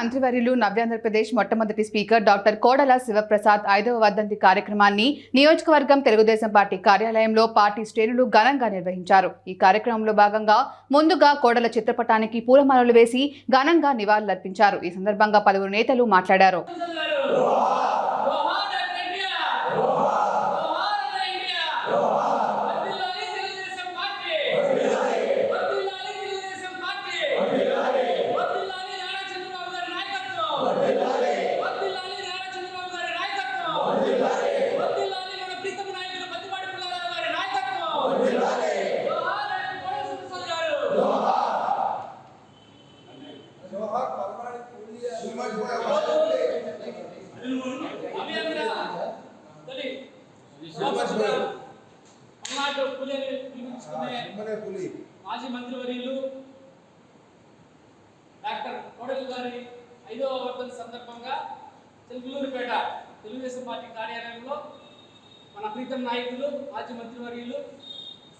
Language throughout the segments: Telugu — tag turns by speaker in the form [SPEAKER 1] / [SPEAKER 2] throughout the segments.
[SPEAKER 1] మంత్రివర్యులు నవ్యాంధ్రప్రదేశ్ మొట్టమొదటి స్పీకర్ డాక్టర్ కోడల శివప్రసాద్ ఐదవ వర్ధంతి కార్యక్రమాన్ని నియోజకవర్గం తెలుగుదేశం పార్టీ కార్యాలయంలో పార్టీ శ్రేణులు ఘనంగా నిర్వహించారు. ఈ కార్యక్రమంలో భాగంగా ముందుగా కోడల చిత్రపటానికి పూలమాలలు వేసి ఘనంగా నివాళులర్పించారు. ఈ సందర్భంగా పలువురు నేతలు మాట్లాడారు
[SPEAKER 2] జోహార్ ఇండియా జోహార్ ఇండియా వర్ధిల్లాలి తెలుగుదేశం పార్టీ వర్ధిల్లాలి తెలుగుదేశం పార్టీ వర్ధిల్లాలి నారా చంద్రబాబు గారి నాయకత్వం వర్ధిల్లాలి నారా చంద్రబాబు గారి నాయకత్వం వర్ధిల్లాలి మన ప్రీతమ నాయకులు పత్తిపాటి పుల్లారావు గారి నాయకత్వం జోహార్ కోడల సుబ్రహ్మణ్య గారు
[SPEAKER 3] జోహార్ పల్నాడు కూలియా
[SPEAKER 2] అభియంద్ర తొలి పిలిపించుకునే
[SPEAKER 3] సిమ్మనే పులి
[SPEAKER 2] మాజీ మంత్రివర్యులు డాక్టర్ కోడలి గారి ఐదవ వర్ధన సందర్భంగా తెలుగులూరుపేట తెలుగుదేశం పార్టీ కార్యాలయంలో మన ప్రీతం నాయకులు మాజీ మంత్రివర్యులు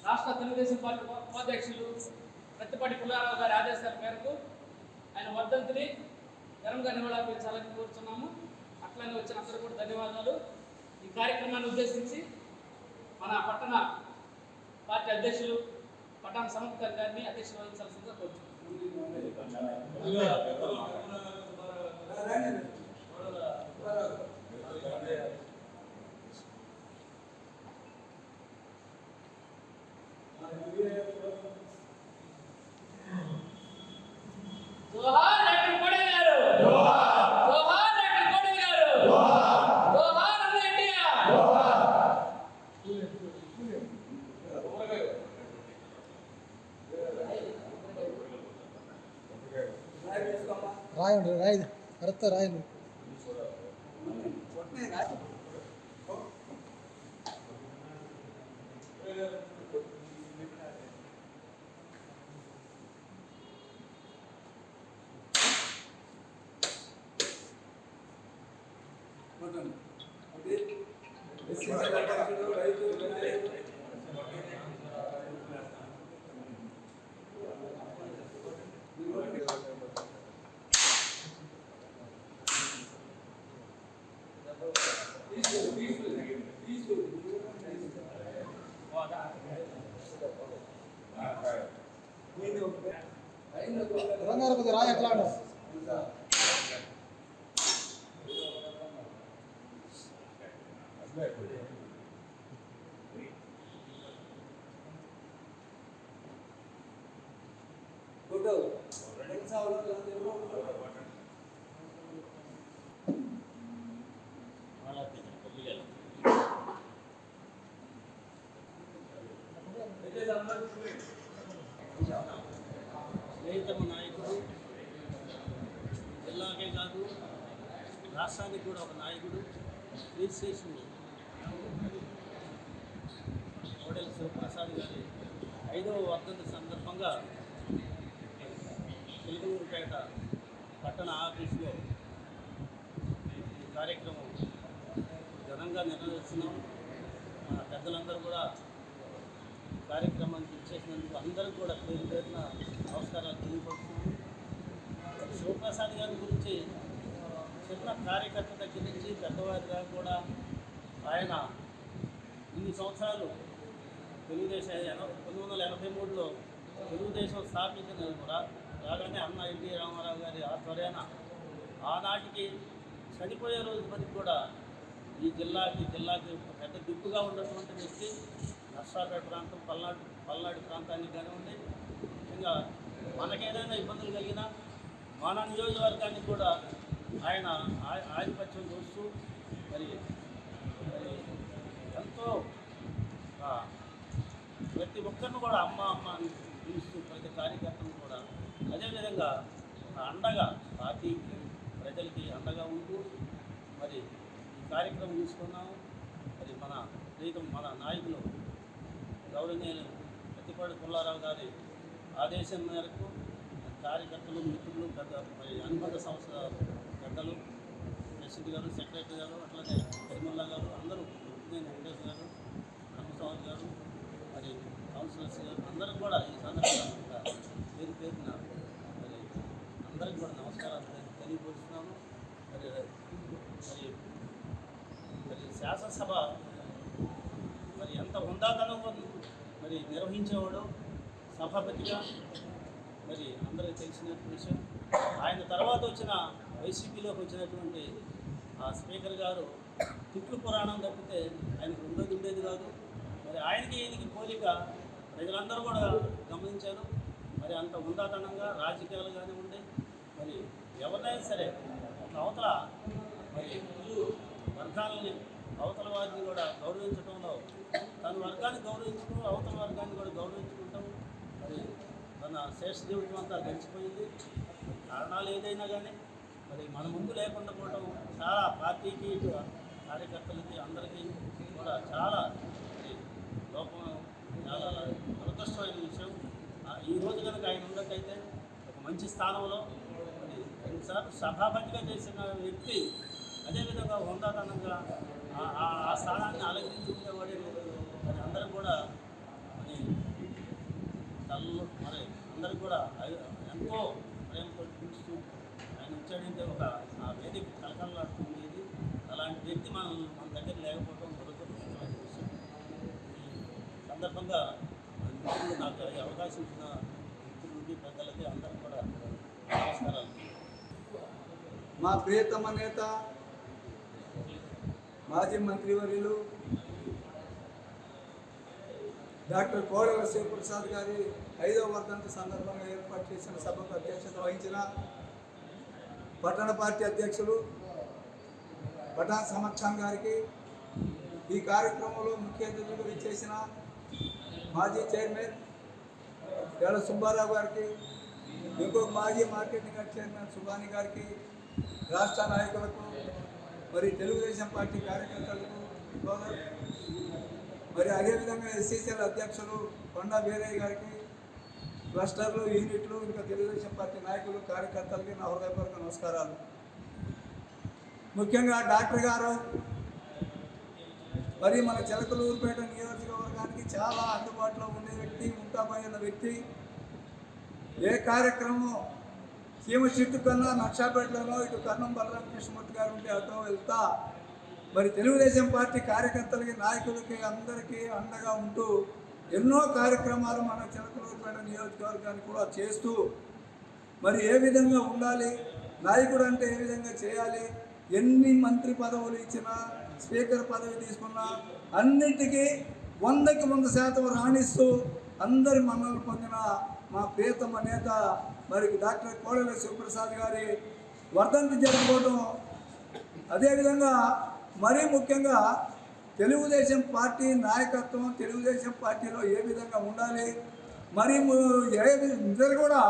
[SPEAKER 2] రాష్ట్ర తెలుగుదేశం పార్టీ ఉప- ఉపాధ్యక్షులు ప్రతిపాటి పుల్లారావు గారి ఆదేశాల మేరకు ఆయన వర్ధంతిని ఘనంగా నివాళులర్పించాలని కోరుతున్నాము. అట్లనే వచ్చిన అందరూ కూడా ధన్యవాదాలు. ఈ కార్యక్రమాన్ని ఉద్దేశించి మన పట్టణ పార్టీ అధ్యక్షులు పట్టణ సమర్థర్ గారిని అధ్యక్షులు వహించాల్సిందిగా కోరుతున్నాను జోహార్ డాక్టర్ కోడెల గారు జోహార్ డాక్టర్ కోడెల గారు జోహార్ అన్న ఇండియా
[SPEAKER 4] రాయండి రాయదు కరెక్ట్ రాయండి Thank you కొద్దిగా రాయి ఎట్లా ఉండదు
[SPEAKER 3] ఫోటో
[SPEAKER 5] ప్రియతమ నాయకుడు జిల్లాకే కాదు రాష్ట్రానికి కూడా ఒక నాయకుడు శ్రీశేషుడు కోడెల శివప్రసాద్ గారి ఐదవ వర్ధంతి సందర్భంగా తెలుగుపేట పట్టణ ఆఫీసులో ఈ కార్యక్రమం ఘనంగా నిర్వహిస్తున్నాం. మన పెద్దలందరూ కూడా కార్యక్రమానికి ఇచ్చేసినందుకు అందరికీ కూడా పేరు పేరున నమస్కారాలు తెలియపడుతున్నాం శివప్రసాద్ గారి గురించి చిన్న కార్యకర్త దగ్గర నుంచి పెద్దవారి దాకా కూడా ఆయన ఇన్ని సంవత్సరాలు తెలుగుదేశం పంతొమ్మిది వందల ఎనభై మూడులో తెలుగుదేశం స్థాపించినది కూడా రాగానే అన్న ఎన్టీ రామారావు గారి ఆధ్వర్యాన ఆనాటికి చనిపోయే రోజు వరకు కూడా ఈ జిల్లాకి జిల్లాకి పెద్ద దిక్కుగా ఉన్నటువంటి వ్యక్తి. నర్సాపేట ప్రాంతం పల్నాడు పల్నాడు ప్రాంతానికి కానివ్వండి. ముఖ్యంగా మనకేదైనా ఇబ్బందులు కలిగినా మన నియోజకవర్గానికి కూడా ఆయన ఆధిపత్యం చూస్తూ మరి మరి ఎంతో ప్రతి ఒక్కరిని కూడా అమ్మ అమ్మ అని పిలుస్తూ ప్రతి కార్యకర్తను కూడా. అదేవిధంగా ఒక అండగా పార్టీకి ప్రజలకి అండగా ఉంటూ మరి ఈ కార్యక్రమం తీసుకున్నాము. మరి మన ప్రీతం మన నాయకులు గౌరవనీయులు ప్రతిపాటి పుల్లారావు గారి ఆదేశం మేరకు కార్యకర్తలు మిత్రులు పెద్ద మరి అనుబంధ సంస్థ పెద్దలు ప్రెసిడెంట్ గారు సెక్రటరీ గారు అట్లానే తిరుమల గారు అందరూ నేను వెంకటేశ్వర గారు బ్రహ్మస్వామి గారు మరి కౌన్సిలర్స్ అందరూ కూడా ఈ సందర్భంగా పేరు పేరున మరి అందరికి కూడా నమస్కారాలు తెలియపరుస్తున్నాము. మరి మరి మరి శాసనసభ మరి ఎంత హుందాతనం మరి నిర్వహించేవాడు సభాపతిగా మరి అందరికీ తెలిసినటువంటి విషయం. ఆయన తర్వాత వచ్చిన వైసీపీలోకి వచ్చినటువంటి ఆ స్పీకర్ గారు తిట్లు పురాణం తప్పితే ఆయనకు ఉండేది ఉండేది కాదు. మరి ఆయనకి ఈయనకి పోలిక ప్రజలందరూ కూడా గమనించారు. మరి అంత ఉందాతనంగా రాజకీయాలు కానివ్వండి మరి ఎవరినైనా సరే ఒక అవతల మరి ఇరు వర్గాలని అవతల వారిని కూడా గౌరవించడంలో తన వర్గాన్ని గౌరవించడం అవతల వర్గాన్ని కూడా గౌరవించుకుంటాం మరి తన శేష జీవితం అంతా గడిచిపోయింది. కారణాలు ఏదైనా కానీ మరి మన ముందు లేకుండా పోవటం చాలా పార్టీకి కార్యకర్తలకి అందరికీ కూడా చాలా చాలా దురదృష్టమైన విషయం. ఈ రోజు కనుక ఆయన ఉన్నట్టయితే ఒక మంచి స్థానంలో మరి రెండుసార్లు సభాపతిగా చేసిన వ్యక్తి అదేవిధంగా హుందాతనంగా ఆ- ఆ- స్థానాన్ని అలంకరించుకునేవాడే మరి అందరూ కూడా మరి తల్లు మరి అందరూ కూడా ఎంతో ప్రేమతో పిలుస్తూ ఆయన వచ్చాడంటే ఒక ఆ వేదిక కలకలలాడుతుంది అలాంటి వ్యక్తి మనం మన దగ్గర లేకపోవడం దురదృష్టమైన విషయం ఈ సందర్భంగా నాకు అవకాశం ఇచ్చిన మిత్రులకి పెద్దలకి అందరికీ కూడా నమస్కారాలు.
[SPEAKER 3] మా ప్రియతమ నేత మాజీ మంత్రివర్యులు డాక్టర్ కోడవ శివప్రసాద్ గారి ఐదవ వర్ధంతి సందర్భంగా ఏర్పాటు చేసిన సభకు అధ్యక్షత వహించిన పట్టణ పార్టీ అధ్యక్షులు పఠాన్ సమక్షం గారికి ఈ కార్యక్రమంలో ముఖ్య అతిథులుగా విచ్చేసిన మాజీ చైర్మన్ ఎల సుబ్బారావు గారికి ఇంకొక మాజీ మార్కెటింగ్ చైర్మన్ సుబాని గారికి రాష్ట్ర నాయకులకు మరి తెలుగుదేశం పార్టీ కార్యకర్తలకు మరి అదేవిధంగా ఎస్సీసీఎల్ అధ్యక్షులు కొండా వీరయ్య గారికి క్లస్టర్లు యూనిట్లు ఇంకా తెలుగుదేశం పార్టీ నాయకులు కార్యకర్తలకి నా హృదయపూర్వక నమస్కారాలు. ముఖ్యంగా డాక్టర్ గారు మరి మన చిలకలూరుపేట నియోజకవర్గం చాలా అందుబాటులో ఉండే వ్యక్తి ఉంటాపోయిన వ్యక్తి. ఏ కార్యక్రమం సీమ చెట్టు కన్నా నక్షాపేటలోనో ఇటు కన్నం బలరామ కృష్ణమూర్తి గారు ఉంటే అటో వెళ్తా. మరి తెలుగుదేశం పార్టీ కార్యకర్తలకి నాయకులకి అందరికీ అండగా ఉంటూ ఎన్నో కార్యక్రమాలు మన చిలకలూరుపేట నియోజకవర్గానికి కూడా చేస్తూ మరి ఏ విధంగా ఉండాలి నాయకుడు అంటే ఏ విధంగా చేయాలి ఎన్ని మంత్రి పదవులు ఇచ్చినా స్పీకర్ పదవి తీసుకున్నా అన్నిటికీ వందకి వంద శాతం రాణిస్తూ అందరి మన్నలు పొందిన మా ప్రియతమ నేత మరి డాక్టర్ కోడెల శివప్రసాద్ గారి వర్ధంతి జరుపుకోవడం అదేవిధంగా మరీ ముఖ్యంగా తెలుగుదేశం పార్టీ నాయకత్వం తెలుగుదేశం పార్టీలో ఏ విధంగా ఉండాలి మరి ఏ వి- ఇద్దరు కూడా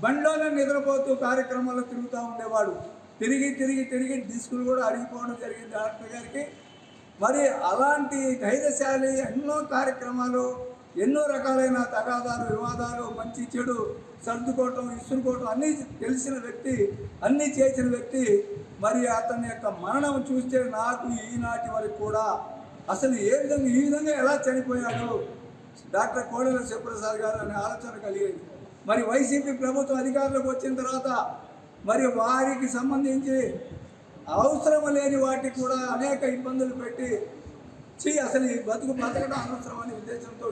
[SPEAKER 3] బండిలోనే నిద్రపోతూ కార్యక్రమాల్లో తిరుగుతూ ఉండేవాడు. తిరిగి తిరిగి తిరిగి డిస్కులు కూడా అడిగిపోవడం జరిగింది డాక్టర్ గారికి. మరి అలాంటి ధైర్యశాలి ఎన్నో కార్యక్రమాలు ఎన్నో రకాలైన తగాదాలు వివాదాలు మంచి చెడు సర్దుకోవటం ఇసురుకోవటం అన్నీ తెలిసిన వ్యక్తి అన్నీ చేసిన వ్యక్తి మరి అతని యొక్క మరణం చూస్తే నాకు ఈనాటి వరకు కూడా అసలు ఏ విధంగా ఈ విధంగా ఎలా చనిపోయాడు? డాక్టర్ కోడెల శివప్రసాద్ గారు అనే ఆలోచన కలిగేది. మరి వైసీపీ ప్రభుత్వం అధికారంలోకి వచ్చిన తర్వాత మరి వారికి సంబంధించి అవసరం లేని వాటికి కూడా అనేక ఇబ్బందులు పెట్టి చీ అసలు ఈ బతుకు బతకడం అనవసరం అనే ఉద్దేశంతో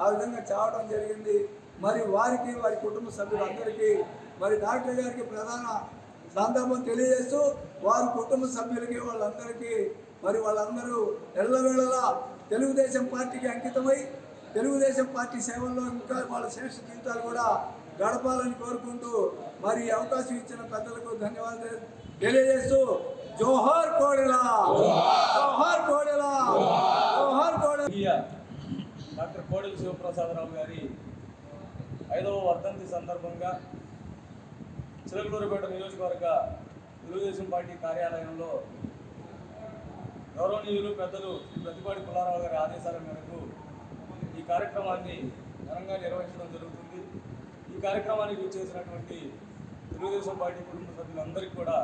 [SPEAKER 3] ఆ విధంగా చావడం జరిగింది. మరి వారికి వారి కుటుంబ సభ్యులందరికీ మరి డాక్టర్ గారికి ప్రధాన సందర్భం తెలియజేస్తూ వారి కుటుంబ సభ్యులకి వాళ్ళందరికీ మరి వాళ్ళందరూ ఎల్లవేళలా తెలుగుదేశం పార్టీకి అంకితమై తెలుగుదేశం పార్టీ సేవల్లో ఇంకా వాళ్ళ శ్రేష్ఠ జీవితాలు కూడా గడపాలని కోరుకుంటూ మరి అవకాశం ఇచ్చిన పెద్దలకు ధన్యవాదాలు. తెలియజేస్తూ జోహార్ కోడెలా? జోహార్ కోడెలా? జోహార్ కోడెల?
[SPEAKER 6] డాక్టర్ కోడెల శివప్రసాదరావు గారి ఐదవ వర్ధంతి సందర్భంగా చిలకలూరుపేట నియోజకవర్గ తెలుగుదేశం పార్టీ కార్యాలయంలో గౌరవనీయులు పెద్దలు ప్రతిపాటి పుల్లారావు గారి ఆదేశాల మేరకు ఈ కార్యక్రమాన్ని ఘనంగా నిర్వహించడం జరుగుతుంది. ఈ కార్యక్రమానికి చేసినటువంటి తెలుగుదేశం పార్టీ కుటుంబ సభ్యులందరికీ కూడా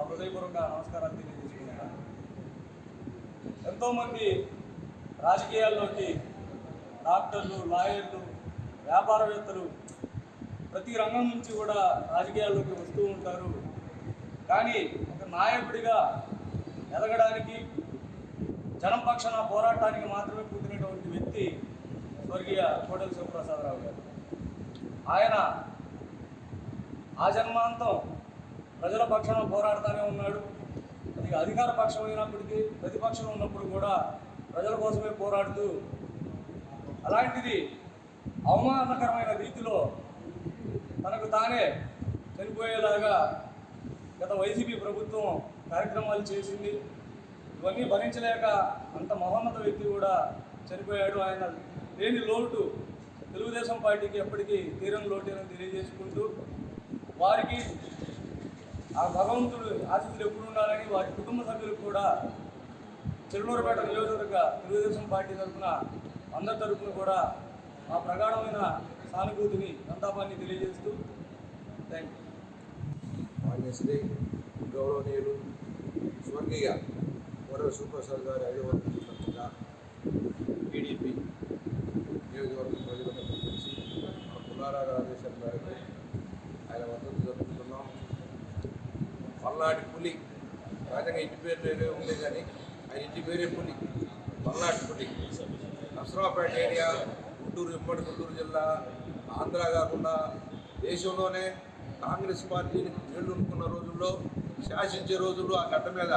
[SPEAKER 6] నా హృదయపూర్వక నమస్కారాలు తెలియజేసుకుంటున్నాను ఎంతోమంది రాజకీయాల్లోకి డాక్టర్లు లాయర్లు వ్యాపారవేత్తలు ప్రతి రంగం నుంచి కూడా రాజకీయాల్లోకి వస్తూ ఉంటారు. కానీ ఒక నాయకుడిగా ఎదగడానికి జనం పక్షాన పోరాటానికి మాత్రమే పుట్టినటువంటి వ్యక్తి స్వర్గీయ కోటల శివప్రసాదరావు గారు. ఆయన ఆ జన్మాంతం ప్రజల పక్షాన పోరాడుతూనే ఉన్నాడు. అది అధికార పక్షం అయినప్పటికీ ప్రతిపక్షం ఉన్నప్పుడు కూడా ప్రజల కోసమే పోరాడుతూ అలాంటిది అవమానకరమైన రీతిలో తనకు తానే చనిపోయేలాగా గత వైసీపీ ప్రభుత్వం కార్యక్రమాలు చేసింది. ఇవన్నీ భరించలేక అంత మహోన్నత వ్యక్తి కూడా చనిపోయాడు. ఆయన లేని లోటు తెలుగుదేశం పార్టీకి ఎప్పటికీ తీరం లోటేనని తెలియజేసుకుంటూ వారికి ఆ భగవంతుడు ఆశీస్సులు ఎప్పుడు ఉండాలని వారి కుటుంబ సభ్యులకు కూడా చిరునూరుపేట నియోజకవర్గ తెలుగుదేశం పార్టీ తరఫున అందరి తరఫున కూడా మా ప్రగాఢమైన సానుభూతిని సంతాపాన్ని తెలియజేస్తూ థ్యాంక్ యూ
[SPEAKER 7] మాన్యశ్రీ గౌరవనీయులు స్వర్గీయ వరవ సూపర్సార్ గారి ఐదవ టీడీపీ నియోజకవర్గ ప్రజలకు పిలిచి మన పుల్లారా గారి ఆదేశాల మేరకు ఆయన మద్దతు జరుపుతున్నాం పల్నాటి పులి రాజంగా ఇంటి పేరు వేరే ఉంది కానీ ఆయన ఇంటి పేరే నసరాపేట ఏరియా గుంటూరు ఉమ్మడి గుంటూరు జిల్లా ఆంధ్ర కాకుండా దేశంలోనే కాంగ్రెస్ పార్టీని అనుకున్న రోజుల్లో శాసించే రోజుల్లో ఆ గడ్డ మీద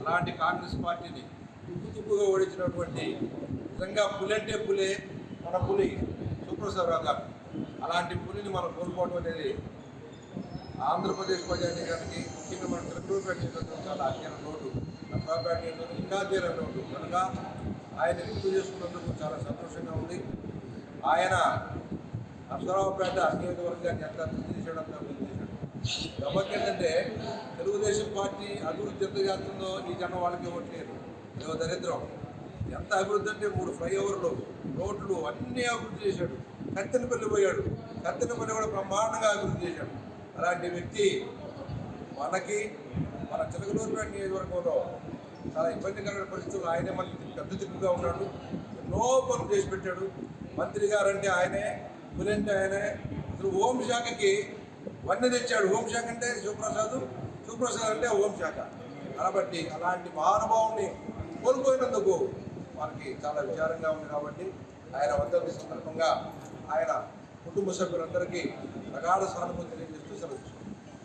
[SPEAKER 7] అలాంటి కాంగ్రెస్ పార్టీని తుప్పు తుప్పుగా ఓడించినటువంటి నిజంగా పులి అంటే పులే మన పులి సుప్రసాదరావు గారు. అలాంటి పులిని మనం కోల్పోవడం అనేది ఆంధ్రప్రదేశ్ ప్రజానీకానికి ముఖ్యంగా మన తెలుగు నియోజకవర్గం చాలా అత్యంత లోటు నర్సాపేట నియోజకవర్గం ఇంకా తీరని కనుక ఆయన గుర్తు చేసుకున్నందుకు చాలా సంతోషంగా ఉంది. ఆయన నరసరావుపేట నియోజకవర్గాన్ని ఎంత అభివృద్ధి చేశాడు అంత అభివృద్ధి చేశాడు. గమ్మత్ ఏంటంటే తెలుగుదేశం పార్టీ అభివృద్ధి ఎంత చేస్తుందో ఈ జనం వాళ్ళకి ఇవ్వట్లేదు ఏదో దరిద్రం. ఎంత అభివృద్ధి అంటే మూడు ఫ్లైఓవర్లు రోడ్లు అన్నీ అభివృద్ధి చేశాడు. కత్తెనపల్లి పోయాడు. కత్తెనపల్లి కూడా బ్రహ్మాండంగా అభివృద్ధి చేశాడు. అలాంటి వ్యక్తి మనకి మన చిలకలూరుపేట నియోజకవర్గంలో చాలా ఇబ్బందికరమైన పరిస్థితులు ఆయనే మనకి పెద్ద తిప్పుగా ఉన్నాడు. ఎన్నో పనులు చేసి పెట్టాడు. మంత్రి గారు అంటే ఆయనే పులంటే ఆయనే. అసలు హోంశాఖకి వన్నె తెచ్చాడు. హోంశాఖ అంటే శివప్రసాద్ శివప్రసాద్ అంటే హోంశాఖ కాబట్టి అలాంటి మహానుభావుని కోల్పోయినందుకు వారికి చాలా విచారంగా ఉంది కాబట్టి ఆయన వర్ధంతి సందర్భంగా ఆయన కుటుంబ సభ్యులందరికీ ప్రగాఢ సానుభూతి